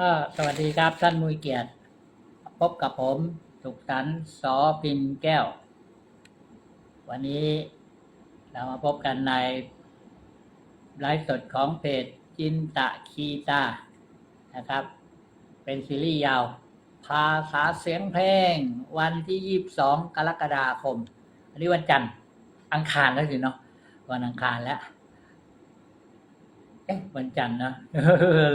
อสวัสดีครับท่านมุยเกียรติ พบกับผมสุขสันต์สอพินแก้ว วันนี้เรามาพบกันในไลฟ์สดของเพจจินตะคีตานะครับ เป็นซีรีส์ยาว ภาษาเสียงเพลง วันที่22กรกฎาคม อันนี้วันจันทร์อังคารแล้วสิเนาะวันอังคารแล้ว เอ๊ะวันจันทร์เนะ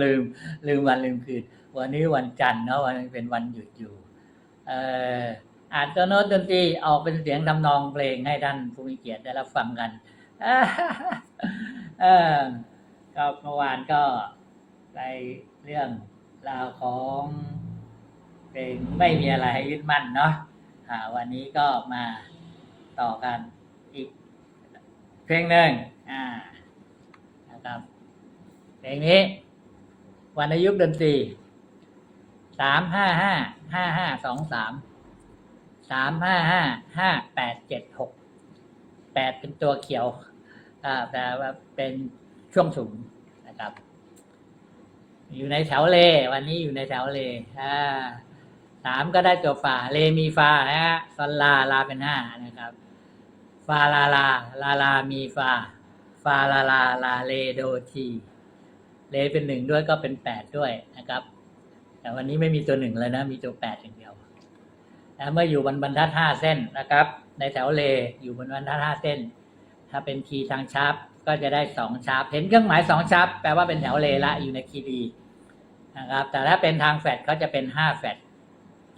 ลืม ลืมวันลืมคืนวันนี้วันจันทร์เนาะวันนี้เป็นวันหยุดอยู่เอ่ออานตัวโน้ตดนตรีออกเป็นเสียงทำนองเพลงให้ท่านผู้มีเกียรติได้รับฟังกันเออก็เมื่อวานก็ไปเรื่องราวของเพลงไม่มีอะไรให้ยึดมั่นเนาะวันนี้ก็มาต่อกันอีกเพลงหนึ่งอ่านะครับ เพลงนี้วรรณยุกต์ดนตรีสามห้าห้าห้าห้าสองสามสามห้าห้าห้าแปดเจ็ดหกแปดเป็นตัวเขียวอ่าแปลว่าเป็นช่วงสูงนะครับ อยู่ในแถวเล วันนี้อยู่ในแถวเลอ่าสามก็ได้ตัวฝ่าเลมีฟานะฮะซอนลาลาเป็นห้านะครับฟาลาลาลาลามีฟาฟาลาลาลาเลโดที เลเป็นหนึ่งด้วยก็เป็นแปดด้วยนะครับ แต่วันนี้ไม่มีตัวหนึ่งเลยนะ มีตัวแปดอย่างเดียวแล้วเมื่ออยู่บนบรรทัดห้าเส้นนะครับ ในแถวเลอยู่บนบรรทัดห้าเส้น ถ้าเป็นคีย์ทางชาร์ปก็จะได้สองชาร์ปเห็นเครื่องหมายสองชาร์ปแปลว่าเป็นแถวเลละอยู่ในคีย์ดีนะครับ แต่ถ้าเป็นทางแฟดเขาจะเป็นห้าแฟด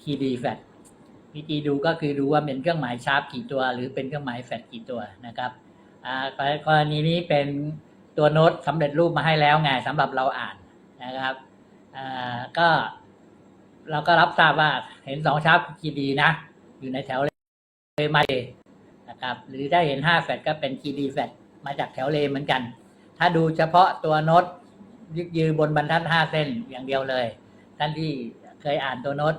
คีย์ดีแฟดวิธีดูก็คือดูว่าเป็นเครื่องหมายชาร์ปกี่ตัว หรือเป็นเครื่องหมายแฟดกี่ตัวนะครับอ่ากรณีนี้เป็น ตัวโน้ตสำเร็จรูปมาให้แล้วไงสำหรับเราอ่านนะครับก็เราก็รับทราบว่าเห็นสองชาร์ปคีดีนะ อยู่ในแถวเลมาเลนะครับหรือได้เห็นห้าแฟดก็เป็นคีดีแฟดมาจากแถวเลเหมือนกัน ถ้าดูเฉพาะตัวโน้ตยึกยือบนบรรทัดห้าเส้นอย่างเดียวเลย ท่านที่เคยอ่านตัวโน้ต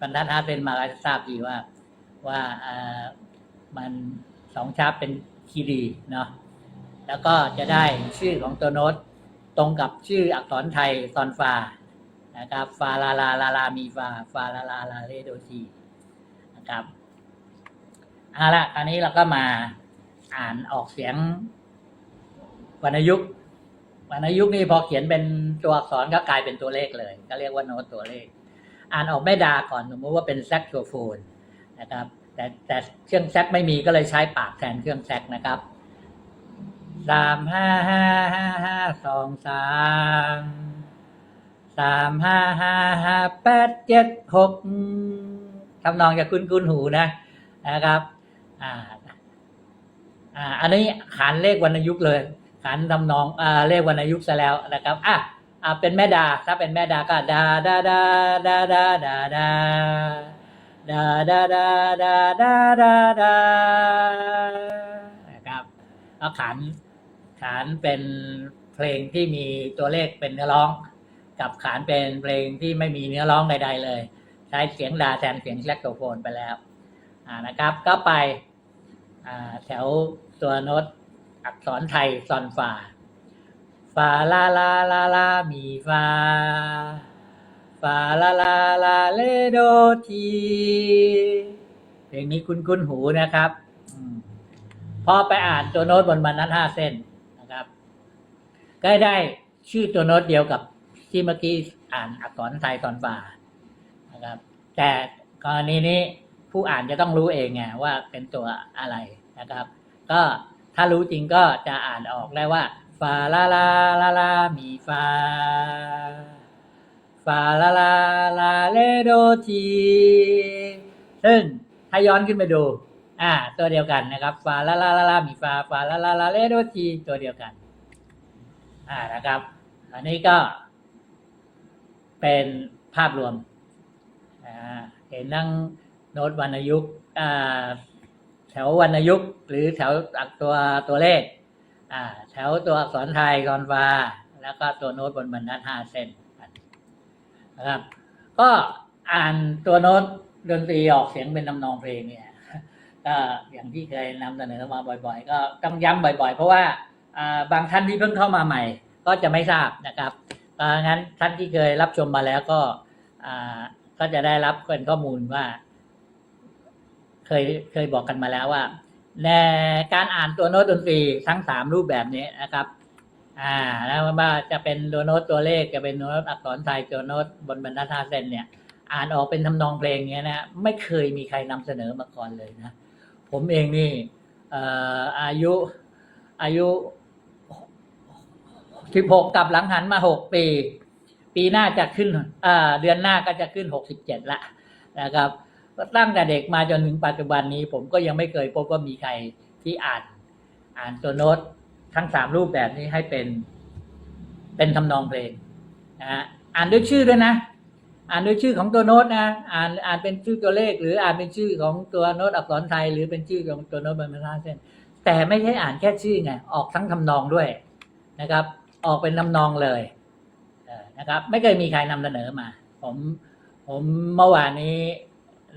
บรรทัดห้าเส้นมาก็จะทราบดีว่าว่าอ่ามันสองชาร์ปเป็นคีดีเนาะ แล้วก็จะได้ชื่อของตัวโน้ตตรงกับชื่ออักษรไทยตอนฟานะครับฟาลาลาลาลามีฟาฟาลาลาลาเลโดทีนะครับเอาละคราวนี้เราก็มาอ่านออกเสียงวรรณยุกต์วรรณยุกต์นี่พอเขียนเป็นตัวอักษรก็กลายเป็นตัวเลขเลย ก็เรียกว่าโน้ตตัวเลข อ่านออกไม่ดาก่อนสมมติว่าเป็นแซกโซโฟนนะครับ แต่แต่เครื่องแซกไม่มีก็เลยใช้ปากแทนเครื่องแซกนะครับ สามห้าห้าห้าห้าสองสามสามห้าห้าห้าแปดเจ็ดหกทำนองจะคุ้นคุ้นหูนะนะครับ อ่า อ่า อันนี้ขานเลขวรรณยุกต์เลย ขานทำนองอ่าเลขวรรณยุกต์ซะแล้วนะครับอะอ่าเป็นแม่ดา ถ้าเป็นแม่ดาก็ดาดาดาดาดาดาดาดาดาดาดาดาดาดานะครับแล้วขาน ขานเป็นเพลงที่มีตัวเลขเป็นเนื้อร้อง กับขานเป็นเพลงที่ไม่มีเนื้อร้องใด ๆ เลย ใช้เสียงดาแทนเสียงแซกโซโฟนไปแล้วนะครับ ก็ไปแถวตัวโน้ตอักษรไทยซอนฟาฟาลาลาลาลามีฟาฟาลาลาลาเลโดทีเพลงนี้คุ้นคุ้นๆหูนะครับ พอไปอ่านตัวโน้ตบนบรรทัดห้าเส้น ก็ได้ชื่อตัวโน้ตเดียวกับที่เมื่อกี้อ่านอักษรไทยตอนฝ่านะครับ แต่กรณีนี้ผู้อ่านจะต้องรู้เองไงว่าเป็นตัวอะไรนะครับ ก็ถ้ารู้จริงก็จะอ่านออกได้ว่าฟาลาลาลาลามีฟาฟาลาลาลาเลโดทีซึ่งถ้าย้อนขึ้นไปดู อ่า ตัวเดียวกันนะครับ ฟาลาลาลาลามีฟา ฟาลาลาลาเลโดทีตัวเดียวกัน อ่านะครับ อันนี้ก็เป็นภาพรวมเห็นนั่งโน้ตวรรณยุกต์แถววรรณยุกต์หรือแถวอักตัวตัวเลขแถวตัวอักษรไทยกรฟาแล้วก็ตัวโน้ตบนบรรทัดห้าเส้นนะครับ ก็อ่านตัวโน้ตดนตรีออกเสียงเป็นทำนองเพลงเนี่ยก็อย่างที่เคยนำเสนอมาบ่อย ๆ ก็ต้องย้ำบ่อย ๆ เพราะว่า บางท่านที่เพิ่งเข้ามาใหม่ ก็จะไม่ทราบนะครับงั้นท่านที่เคยรับชมมาแล้วก็ก็จะได้รับเป็นข้อมูลว่า เคยเคยบอกกันมาแล้วว่าในการอ่านตัวโน้ตดนตรีทั้งสามรูปแบบนี้นะครับ อ่า แล้วว่าจะเป็นตัวโน้ตตัวเลขจะเป็นตัวโน้ตอักษรไทยตัวโน้ตบนบรรทัดห้าเส้นเนี่ย อ่านออกเป็นทำนองเพลงเงี้ยนะไม่เคยมีใครนำเสนอมาก่อนเลยนะ ผมเองนี่ออายุอายุ สิบหกกลับหลังหันมาหกปี ปีหน้าจะขึ้นเดือนหน้าก็จะขึ้นหกสิบเจ็ดละนะครับตั้งแต่เด็กมาจนถึงปัจจุบันนี้ ผมก็ยังไม่เคยพบว่ามีใครที่อ่าน อ่านตัวโน้ตทั้งสามรูปแบบนี้ให้เป็น เป็นทำนองเพลงนะฮะอ่านด้วยชื่อด้วยนะ อ่านด้วยชื่อของตัวโน้ตนะ อ่านอ่านเป็นชื่อตัวเลข หรืออ่านเป็นชื่อของตัวโน้ตอักษรไทย หรือเป็นชื่อของตัวโน้ตบรรทัดเส้นแต่ไม่ใช่อ่านแค่ชื่อไงออกทั้งทำนองด้วยนะครับ ออกเป็นทำนองเลยนะครับ ไม่เคยมีใครนำเสนอมา ผมผมเมื่อวานนี้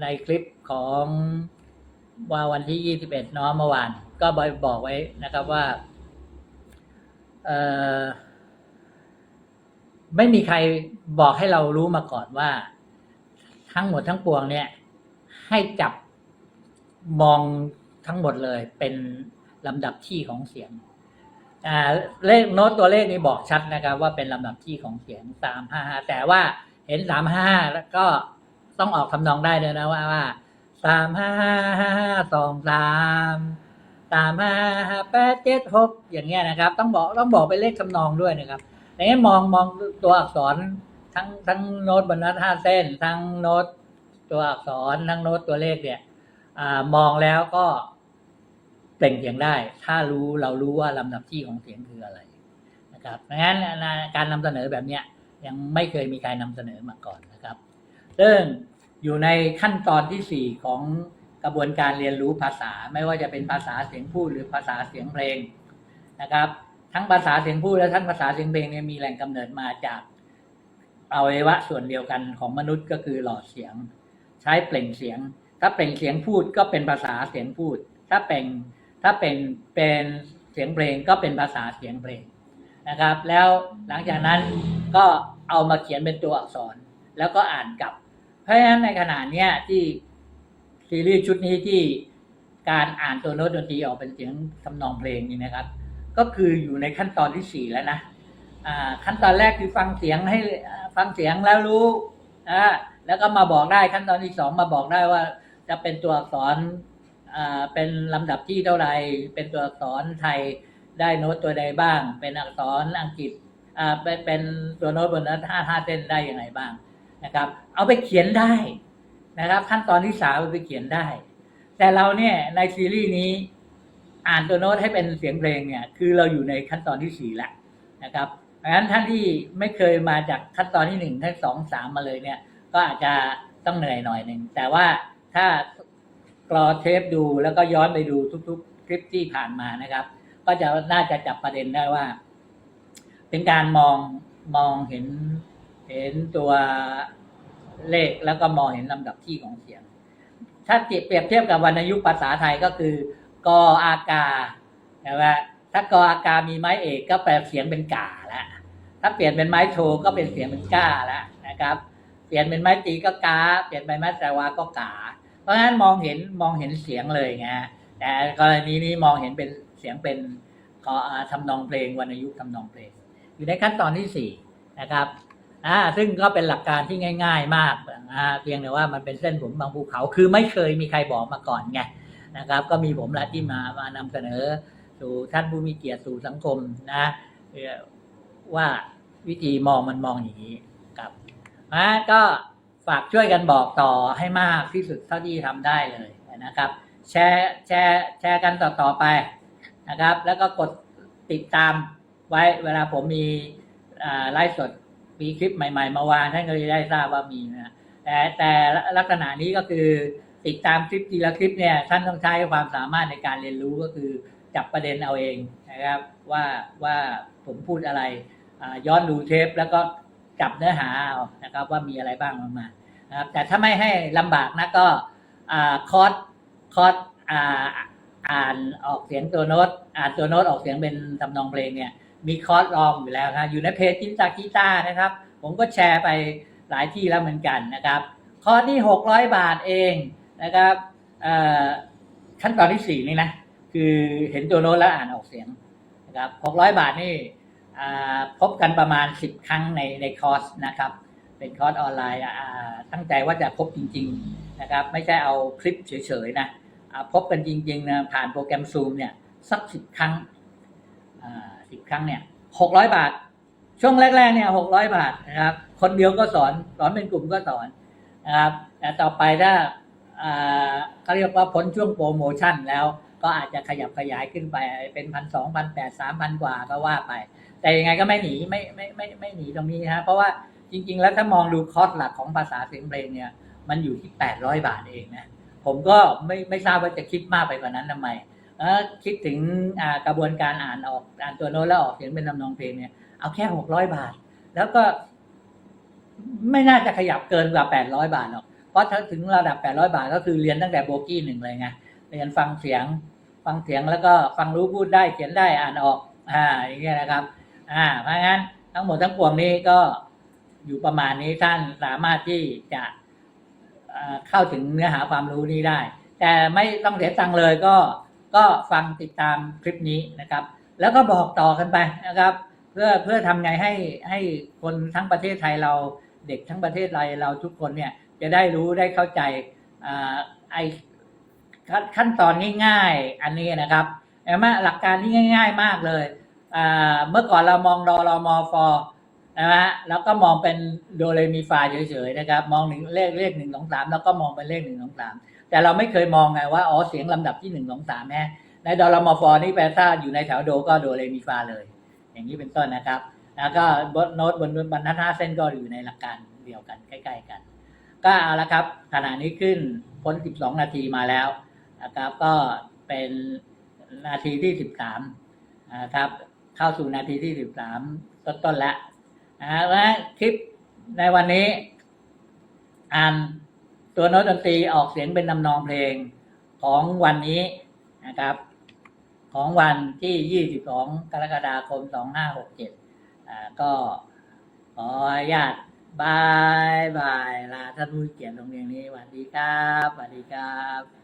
ในคลิปของว่าวันที่ยี่สิบเอ็ดเนาะเมื่อวาน ก็บอกไว้นะครับว่าไม่มีใครบอกให้เรารู้มาก่อนว่า ทั้งหมดทั้งปวงเนี่ย ให้จับมองทั้งหมดเลยเป็นลำดับที่ของเสียง เลขโน้ตตัวเลขนี้บอกชัดนะครับ ว่าเป็นลำดับที่ของเสียงสามห้าห้าแต่ว่าเห็นสามห้าแล้วก็ต้องออกทำนองได้เลยนะว่าว่าสามห้าห้าสองสามสามห้าห้าแปดเจ็ดหกอย่างเงี้ยนะครับ ต้องบอกต้องบอกเป็นเลขทำนองด้วยนะครับในนี้มองมองตัวอักษรทั้งทั้งโน้ตบรรทัดห้าเส้น ทั้งโน้ตตัวอักษรทั้งโน้ตตัวเลขเนี่ยอมองแล้วก็ เปล่งเสียงได้ ถ้ารู้เรารู้ว่าลำดับที่ของเสียงคืออะไรนะครับดังนั้นการนำเสนอแบบเนี้ยยังไม่เคยมีใครนำเสนอมาก่อนนะครับซึ่งอยู่ในขั้นตอนที่สี่ของกระบวนการเรียนรู้ภาษา ไม่ว่าจะเป็นภาษาเสียงพูดหรือภาษาเสียงเพลงนะครับ ทั้งภาษาเสียงพูดและทั้งภาษาเสียงเพลงเนี่ยมีแหล่งกำเนิดมาจากอวัยวะส่วนเดียวกันของมนุษย์ก็คือหลอดเสียง ใช้เปล่งเสียง ถ้าเปล่งเสียงพูดก็เป็นภาษาเสียงพูด ถ้าเปล่ง ถ้าเป็นเป็นเสียงเพลงก็เป็นภาษาเสียงเพลงนะครับ แล้วหลังจากนั้นก็เอามาเขียนเป็นตัวอักษร แล้วก็อ่านกลับ เพราะฉะนั้นในขณะเนี้ยที่ซีรีส์ชุดนี้ที่การอ่านตัวโน้ตดนตรีออกเป็นเสียงทำนองเพลงนี่นะครับ ก็คืออยู่ในขั้นตอนที่สี่แล้วนะขั้นตอนแรกคือฟังเสียงให้ฟังเสียงแล้วรู้อแล้วก็มาบอกได้ขั้นตอนที่สองมาบอกได้ว่าจะเป็นตัวอักษร เป็นลำดับที่เท่าไร เป็นตัวอักษรไทยได้โน้ตตัวใดบ้าง เป็นอักษรอังกฤษเป็นเป็นตัวโน้ตบนนั้นห้าห้าเส้นได้ยังไงบ้างนะครับ เอาไปเขียนได้นะครับ ขั้นตอนที่สามไปเขียนได้ แต่เราเนี่ยในซีรีส์นี้อ่านตัวโน้ตให้เป็นเสียงเพลงเนี่ย คือเราอยู่ในขั้นตอนที่สี่แล้วนะครับเพราะฉะนั้นท่านที่ไม่เคยมาจากขั้นตอนที่หนึ่งขั้นสองสามมาเลยเนี่ย ก็อาจจะต้องเหนื่อยหน่อยหนึ่งแต่ว่าถ้า กรอเทปดูแล้วก็ย้อนไปดูทุก ๆ คลิปที่ผ่านมานะครับ ก็จะน่าจะจับประเด็นได้ว่า เป็นการมองมองเห็นเห็นตัวเลขแล้วก็มองเห็นลำดับที่ของเสียง ถ้าเปรียบเทียบกับวรรณยุกต์ภาษาไทยก็คือกออากาใช่ไหมถ้ากออากามีไม้เอกก็แปลเสียงเป็นกาแล้วถ้าเปลี่ยนเป็นไม้โทก็เป็นเสียงเป็นก้าแล้วนะครับ เปลี่ยนเป็นไม้ตีก็กา เปลี่ยนเป็นไม้แตรวาก็กา ราะฉะนั้นมองเห็นมองเห็นเสียงเลยไงแต่กรณีนี้มองเห็นเป็นเสียงเป็นขอทำนองเพลงวรรณยุกต์ทำนองเพลง อยู่ในขั้นตอนที่สี่นะครับอ่าซึ่งก็เป็นหลักการที่ง่าย ๆมากอ่าเพียงแต่ว่ามันเป็นเส้นผมบางภูเขา คือไม่เคยมีใครบอกมาก่อนไงนะครับ ก็มีผมละที่มามานำเสนอ สู่ท่านผู้มีเกียรติสู่สังคมนะว่าวิธีมองมันมองอย่างนี้ครับนะก็ ฝากช่วยกันบอกต่อให้มากที่สุดเท่าที่ทำได้เลยนะครับ แชร์แชร์แชร์กันต่อต่อไปนะครับ แล้วก็กดติดตามไว้เวลาผมมีอ่าไลฟ์สดมีคลิปใหม่ ๆ มาวางท่านก็จะได้ทราบว่ามีนะแต่แต่ลักษณะนี้ก็คือติดตามคลิปทีละคลิปเนี่ยท่านต้องใช้ความสามารถในการเรียนรู้ก็คือจับประเด็นเอาเองนะครับว่าว่าผมพูดอะไรอ่าย้อนดูเทปแล้วก็ จับเนื้อหาเอานะครับว่ามีอะไรบ้างมานะครับแต่ถ้าไม่ให้ลำบากนะก็คอร์สคอร์สอ่านออกเสียงตัวโน้ตอ่านตัวโน้ตออกเสียงเป็นทำนองเพลงเนี่ยมีคอร์สรองอยู่แล้วนะอยู่ในเพจจินตากีตานะครับ ผมก็แชร์ไปหลายที่แล้วเหมือนกันนะครับ คอร์สนี่หกร้อยบาทเองนะครับขั้นตอนที่สี่นี่นะ คือเห็นตัวโน้ตแล้วอ่านออกเสียงนะครับหกร้อยบาทนี่ พบกันประมาณสิบครั้งในในคอร์สนะครับ เป็นคอร์สออนไลน์ตั้งใจว่าจะพบจริง ๆนะครับ ไม่ใช่เอาคลิปเฉยๆนะพบกันจริงๆนะผ่านโปรแกรมซูมเนี่ยสักสิบครั้งสิบครั้งเนี่ยหกร้อยบาท ช่วงแรกๆเนี่ยหกร้อยบาทนะครับ คนเดียวก็สอนสอนเป็นกลุ่มก็สอนนะครับแต่ต่อไปถ้าอ่าเขาเรียกว่าพ้นช่วงโปรโมชั่นแล้ว ก็อาจจะขยับขยายขึ้นไปเป็นพันสองพันแปดสามพันกว่าก็ว่าไป แต่ยังไงก็ไม่หนีไม่ไม่ไม่ไม่หนีตรงนี้ฮะเพราะว่าจริง ๆ แล้วถ้ามองดูคอร์สหลักของภาษาเสียงเพลงเนี่ย มันอยู่ที่แปดร้อยบาทเองนะผมก็ไม่ไม่ทราบว่าจะคิดมากไปกว่านั้นทำไมเออคิดถึงกระบวนการอ่านออกอ่านตัวโน้ตแล้วออกเสียงเป็นทำนองเพลงเนี่ยเอาแค่หกร้อยบาท แล้วก็ ไม่น่าจะขยับเกินกว่าแปดร้อยบาทหรอกเพราะถ้าถึงระดับแปดร้อยบาทก็คือเรียนตั้งแต่โบกี้หนึ่งเลยไงเรียนฟังเสียง ฟังเสียงแล้วก็ฟังรู้พูดได้เขียนได้อ่านออก อ่าอย่างเงี้ยนะครับ อ่า เพราะงั้นทั้งหมดทั้งปวงนี้ก็อยู่ประมาณนี้ท่านสามารถที่จะเข้าถึงเนื้อหาความรู้นี้ได้ แต่ไม่ต้องเสียตังเลยก็ก็ฟังติดตามคลิปนี้นะครับ แล้วก็บอกต่อกันไปนะครับ เพื่อเพื่อทำไงให้ให้คนทั้งประเทศไทยเราเด็กทั้งประเทศไทยเราทุกคนเนี่ยจะได้รู้ได้เข้าใจอ่าไอ ขั้นขั้นตอนง่ายๆ อันนี้นะครับเห็นไหมหลักการที่ง่าย ๆ มากเลยเมื่อก่อนเรามองดอรอมอฟอนะฮะแล้วก็มองเป็นโดเรมีฟาเฉยๆนะครับ มองหนึ่งเลขเลขหนึ่งสองสามแล้วก็มองเป็นเลขหนึ่งสองสามแต่เราไม่เคยมองไงว่าอ๋อเสียงลำดับที่หนึ่งสองสามแฮะในดอรมอฟอนี่แปลถ้าอยู่ในแถวโดก็โดเรมีฟาเลย อย่างนี้เป็นต้นนะครับ แล้วก็บทโน้ตบนบรรทัดห้าเส้นก็อยู่ในหลักการเดียวกันใกล้ ๆ กัน ก็เอาละครับขณะนี้ขึ้นพ้น 12 นาทีมาแล้ว นะครับก็เป็นนาทีที่13นะครับเข้าสู่นาทีที่13ต้นๆแล้วนะและคลิปในวันนี้ อ่านตัวโน้ตดนตรีออกเสียงเป็นนำนองเพลงของวันนี้นะครับ ของวันที่ 22 กรกฎาคม 2567อ่าก็ขออนุญาตบายบายลาท่านผู้เกียรติโรงเรียนนี้สวัสดีครับสวัสดีครับ